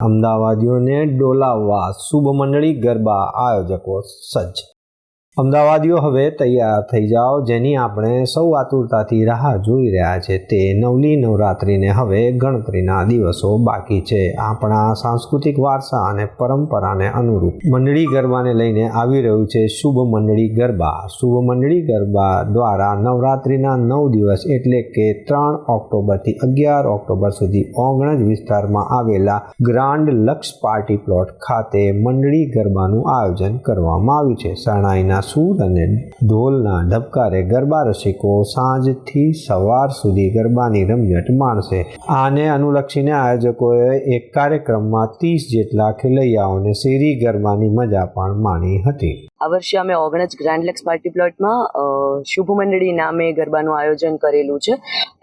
અમદાવાદીઓને ડોલાવવા શુભ મંડળી ગરબા આયોજકો સજ્જ અમદાવાદીઓ હવે તૈયાર થઈ જાઓ, જેની આપણે સૌ આતુરતાથી રાહ જોઈ રહ્યા છે. તે નવલી નવરાત્રિને હવે ગણતરીના દિવસો બાકી છે. આપણા સાંસ્કૃતિક વારસા અને પરંપરાને અનુરૂપ મંડળી ગરબાને લઈને આવી રહ્યું છે શુભ મંડળી ગરબા. શુભ મંડળી ગરબા દ્વારા નવરાત્રિના નવ દિવસ એટલે કે ત્રણ ઓક્ટોબરથી અગિયાર ઓક્ટોબર સુધી ઓગણજ વિસ્તારમાં આવેલા ગ્રાન્ડ લક્ષ પાર્ટી પ્લોટ ખાતે મંડળી ગરબાનું આયોજન કરવામાં આવ્યું છે. શરણાઈના સૂર અને ઢોલના ધબકારે ગરબા રસિકો સાંજથી સવાર સુધી ગરબાની રમઝટ માણશે. આને અનુલક્ષીને આયોજકોએ એક કાર્યક્રમમાં ત્રીસ જેટલા ખેલૈયાઓને શેરી ગરબાની મજા પણ માણી હતી. આ વર્ષે અમે ઓગણજ ગ્રાન્ડ લેક્સ પાર્ટી પ્લોટમાં શુભ મંડળી નામે ગરબાનું આયોજન કરેલું છે.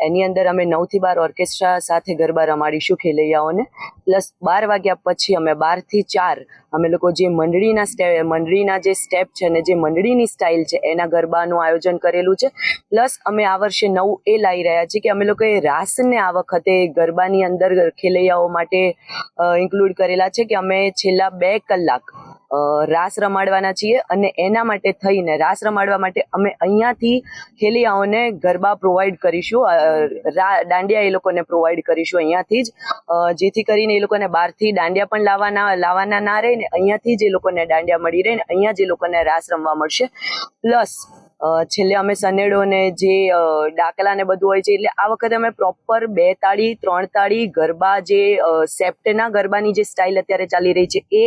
એની અંદર અમે નવથી બાર ઓર્કેસ્ટ્રા સાથે ગરબા રમાડીશું ખેલૈયાઓને. પ્લસ બાર વાગ્યા પછી અમે બારથી ચાર અમે લોકો જે મંડળીના સ્ટેપ મંડળીના જે સ્ટેપ છે ને જે મંડળીની સ્ટાઇલ છે, એના ગરબાનું આયોજન કરેલું છે. પ્લસ અમે આ વર્ષે નવું એ લાવી રહ્યા છીએ કે અમે લોકોએ રાસને આ વખતે ગરબાની અંદર ખેલૈયાઓ માટે ઇન્ક્લુડ કરેલા છે કે અમે છેલ્લા બે કલાક રાસ રમાડવાના છીએ અને એના માટે થઈને, રાસ રમાડવા માટે અમે અહીંયાથી ખેલિયાઓને ગરબા પ્રોવાઈડ કરીશું. દાંડિયા એ લોકોને પ્રોવાઈડ કરીશું અહીંયાથી જ. જેથી કરીને એ લોકોને બહારથી દાંડિયા પણ લાવવાના લાવવાના ના રહે ને અહીંયાથી જ એ લોકોને દાંડિયા મળી રહે ને અહીંયા જ લોકોને રાસ રમવા મળશે. પ્લસ છેલ્લે અમે સનેડો ને જે ડાકલા ને બધું હોય છે, એટલે આ વખતે અમે પ્રોપર બે તાળી, ત્રણ તાળી, ગરબા જે સેપ્ટના ગરબાની જે સ્ટાઇલ અત્યારે ચાલી રહી છે, એ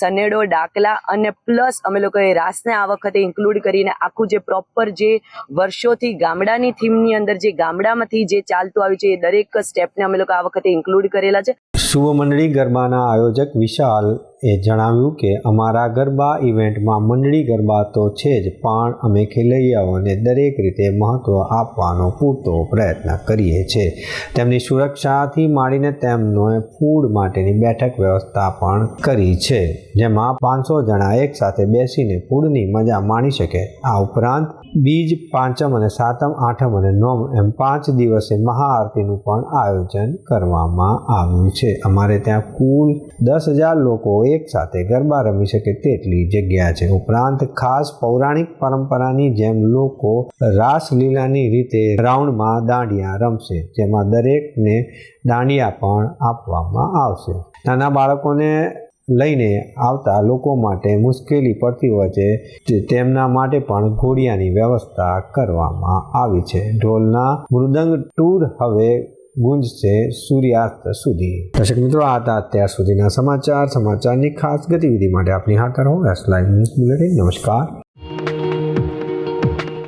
સનેડો, ડાકલા અને પ્લસ અમે લોકોએ રાસને આ વખતે ઇન્ક્લુડ કરીને આખું જે પ્રોપર જે વર્ષોથી ગામડાની થીમની અંદર જે ગામડામાંથી જે ચાલતું આવ્યું છે, એ દરેક સ્ટેપને અમે લોકો આ વખતે ઇન્ક્લુડ કરેલા છે. શુભ મંડળી ગરબાના આયોજક વિશાલ એ જણાવ્યું કે, અમારા ગરબા ઇવેન્ટમાં મંડળી ગરબા તો છે જ, પણ અમે ખેલૈયાઓને દરેક રીતે મહત્ત્વ આપવાનો પૂરતો પ્રયત્ન કરીએ છીએ. તેમની સુરક્ષાથી માંડીને તેમનો ફૂડ માટેની બેઠક વ્યવસ્થા પણ કરી છે, જેમાં પાંચસો જણા એકસાથે બેસીને ફૂડની મજા માણી શકે. આ ઉપરાંત બીજ પાંચમ અને સાતમ, આઠમ અને નોમ એમ પાંચ દિવસે મહાઆરતીનું પણ આયોજન કરવામાં આવ્યું છે. અમારે ત્યાં કુલ દસ હજાર લોકો એકસાથે ગરબા રમી શકે તેટલી જગ્યા છે. ઉપરાંત ખાસ પૌરાણિક પરંપરાની જેમ લોકો રાસલીલાની રીતે રાઉન્ડમાં દાંડિયા રમશે, જેમાં દરેકને દાંડિયા પણ આપવામાં આવશે. નાના બાળકોને લઈને આવતા લોકો માટે મુશ્કેલી પડતી હોય છે તેમના માટે પણ ઘોડિયાની વ્યવસ્થા કરવામાં આવી છે. ઢોલના મૃદંગ ટૂર હવે ગુંજશે સૂર્યાસ્ત સુધી. દર્શક મિત્રો, આ હતા અત્યાર સુધીના સમાચાર. સમાચારની ખાસ ગતિવિધિ માટે આપની હાકર હું એસ લાઈવ ન્યૂઝ બુલેટિન નમસ્કાર.